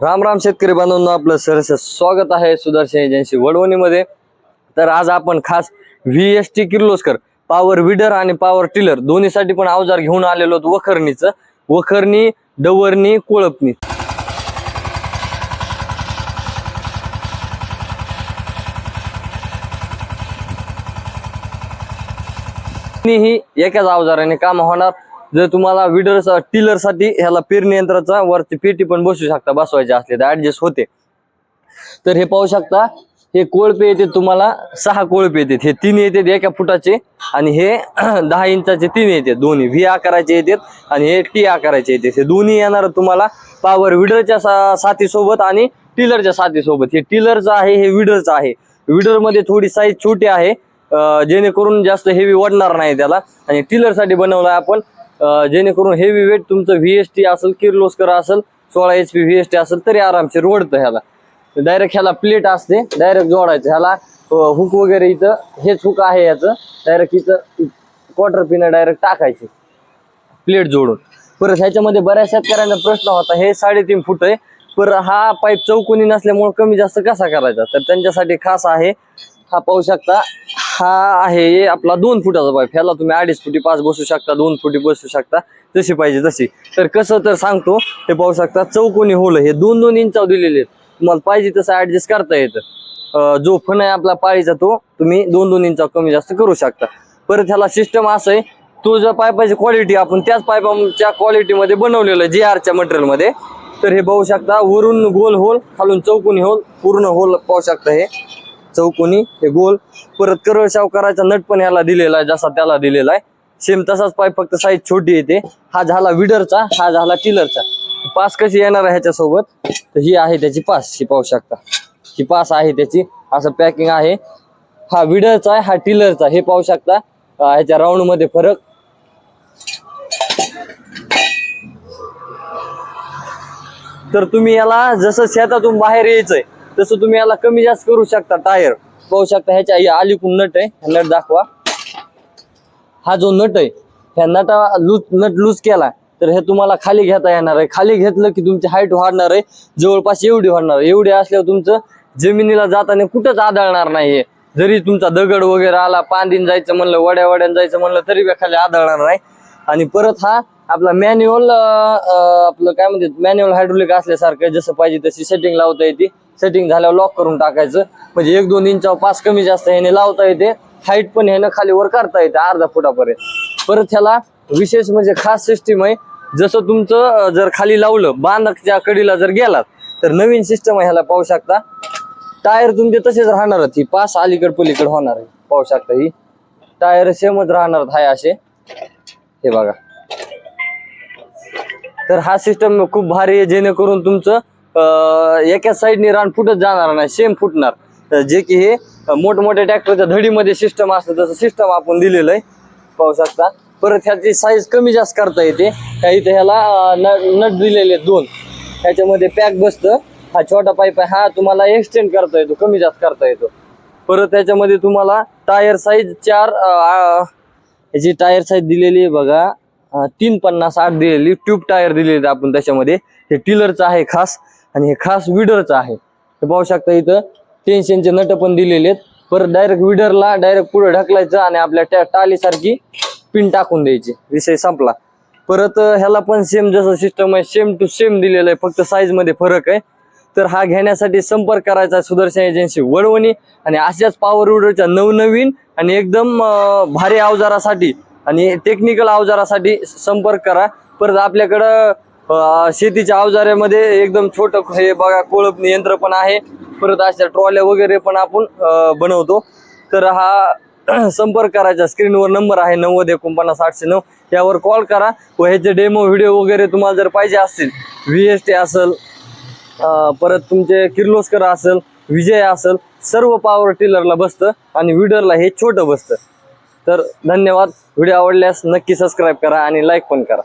राम राम शेतकरी बांधवांना आपलं सरस स्वागत आहे सुदर्शन एजन्सी वडवणीमध्ये. तर आज आपण खास V S T Kirloskar power weeder आणि पॉवर टिलर दोन्हीसाठी पण अवजार घेऊन आलेलो आहोत वखरणीचं. वखरणी डवरणी कोळपणी. ही एकाच अवजाराने काम होणार. जर तुम्हाला विडर टिलरसाठी ह्याला पेरणी यंत्राचा वरती पेटी पण बसू शकता बसवायचे असले तर ऍडजस्ट होते. तर हे पाहू शकता हे कोळपे येते तुम्हाला सहा कोळपे येतात हे तीन येतात एका फुटाचे आणि हे दहा इंचाचे तीन येतात दोन्ही व्ही आकाराचे येतात आणि हे टी आकाराचे येतात हे दोन्ही येणार तुम्हाला पॉवर विडरच्या सा साथीसोबत आणि टिलरच्या साथीसोबत. हे टिलरचं आहे हे विडरचं आहे. विडरमध्ये थोडी साईज छोटी आहे जेणेकरून जास्त हेवी वाढणार नाही त्याला. आणि टिलरसाठी बनवलं आपण जेणेकरून हेवी वेट तुमचं व्ही एस टी असेल किर्लोस्कर असेल सोळा H P V S T असेल तरी आरामशीर ओढतं ह्याला. डायरेक्ट ह्याला प्लेट असते डायरेक्ट जोडायचं. ह्याला हुक वगैरे इथं हेच हुक आहे याचं. डायरेक्ट इथं क्वार्टर पिन डायरेक्ट टाकायची. प्लेट जोडून. परत ह्याच्यामध्ये बऱ्याच शेतकऱ्यांचा प्रश्न होता हे साडेतीन फूट आहे. पर हा पाईप चौकोनी नसल्यामुळे कमी जास्त कसा करायचा? तर त्यांच्यासाठी खास आहे हा पाहू शकता. हा आहे आपला दोन फुटाचा पाईप ह्याला तुम्ही अडीच फुटी पाच बसू शकता दोन फुटी बसू शकता. जशी पाहिजे तशी. तर कसं तर सांगतो हे पाहू शकता चौकोनी होल हे दोन दोन इंचाव दिलेले आहेत. तुम्हाला पाहिजे तसं ऍडजस्ट करता येतं. जो फण आहे आपला पाळीचा तो तुम्ही दोन दोन इंचाव कमी जास्त करू शकता. परत ह्याला सिस्टम असं आहे तो जर पाईपाची क्वालिटी आपण त्याच पायपाच्या क्वालिटीमध्ये बनवलेलं जी आरच्या मटेरियलमध्ये तर हे पाहू शकता वरून गोल होल खालून चौकोनी होल पूर्ण होल पाहू शकता हे. चौकोनी हे गोल. परत करळ करायचा नट पण याला दिलेला आहे जसा त्याला दिलेला आहे. सेम तसाच पाय फक्त साईज छोटी येते हा झाला विडरचा हा झाला टिलरचा. पास कशी येणार आहे ह्याच्यासोबत? तर ही आहे त्याची पास ही पाहू शकता. ही पास आहे त्याची. असं पॅकिंग आहे. हा विडरचा आहे हा टिलरचा हे पाहू शकता. ह्याच्या राऊंडमध्ये फरक. तर तुम्ही याला जसं शेतातून बाहेर यायचंय तसं तुम्ही याला कमी जास्त करू शकता टायर. पाहू शकता ह्याच्या या अलीकून नट आहे. नट दाखवा. हा जो नट आहे ह्या नटा लूज नट लूज केला तर हे तुम्हाला खाली घेता येणार आहे. खाली घेतलं की तुमची हाईट वाढणार आहे. जवळपास एवढी वाढणार आहे. एवढी असल्यावर तुमचं जमिनीला जाताना कुठंच आदळणार नाहीये जरी तुमचा दगड वगैरे आला पांदीन जायचं म्हणलं वड्या वड्यान जायचं म्हणलं तरी बी खाली आदळणार नाही. आणि परत हा आपला मॅन्युअल आपलं काय म्हणते मॅन्युअल हायड्रोलिक असल्यासारखं जसं पाहिजे तशी सेटिंग लावता येते. सेटिंग झाल्यावर लॉक करून टाकायचं. म्हणजे एक दोन इंचावर पाच कमी जास्त ह्याने लावता येते. हाईट पण ह्यानं खाली वर करता येते अर्धा फुटापर्यंत. परत ह्याला विशेष म्हणजे खास सिस्टीम आहे जसं तुमचं जर खाली लावलं बांधच्या कडीला जर गेलात तर नवीन सिस्टम आहे ह्याला पाहू शकता. टायर तुमचे तसेच राहणार ही पास अलीकड पलीकड होणार आहे. पाहू शकता ही. टायर सेमच राहणार आहे असे. हे बघा. तर हा सिस्टम खूप भारी आहे जेणेकरून तुमचं एकाच साईडने रान फुटत जाणार नाही सेम फुटणार. जे की हे मोठमोठ्या ट्रॅक्टरच्या धडीमध्ये सिस्टम असतं तसं सिस्टम आपण दिलेलं आहे पाहू शकता. परत ह्याची साईज कमी जास्त करता येते. त्या इथं ह्याला न- नट दिलेले आहेत दोन. ह्याच्यामध्ये पॅक बसतं. हा छोटा पाईप आहे. हा तुम्हाला एक्सटेंड करता येतो कमी जास्त करता येतो. परत त्याच्यामध्ये तुम्हाला टायर साईज चार ह्याची टायर साईज दिलेली आहे बघा. तीन पन्नास आठ दिलेली ट्यूब टायर दिलेले आपण त्याच्यामध्ये. हे टिलरचं आहे खास. आणि हे खास विडरचं आहे. हे पाहू शकता इथं टेन्शनचे नट पण दिलेले आहेत. परत डायरेक्ट विडरला डायरेक्ट पुढे ढकलायचं आणि आपल्या त्या टालीसारखी पिन टाकून द्यायची. विषय संपला. परत ह्याला पण सेम जसं सिस्टम आहे सेम टू सेम दिलेलं आहे. फक्त साईजमध्ये फरक आहे. तर हा घेण्यासाठी संपर्क करायचा सुदर्शन एजन्सी वडवणी आणि अशाच पॉवर विडरच्या नवनवीन आणि एकदम भारी अवजारासाठी आणि टेक्निकल अवजारासाठी संपर्क करा. परत आपल्याकडं शेतीच्या अवजारामध्ये एकदम छोटं हे बघा कोळपणी यंत्र पण आहे. परत अशा ट्रॉल्या वगैरे पण आपण बनवतो. तर हा संपर्क करायचा. स्क्रीनवर नंबर आहे नव्वद एकोणपन्नास आठशे नऊ. यावर कॉल करा व ह्याचे डेमो व्हिडिओ वगैरे तुम्हाला जर पाहिजे असतील व्ही एस टी असेल परत तुमचे किर्लोस्कर असेल विजय असेल सर्व पॉवर टिलरला बसतं आणि विडरला हे छोटं बसतं. तर धन्यवाद. व्हिडिओ आवडल्यास नक्की सबस्क्राईब करा आणि लाईक पण करा.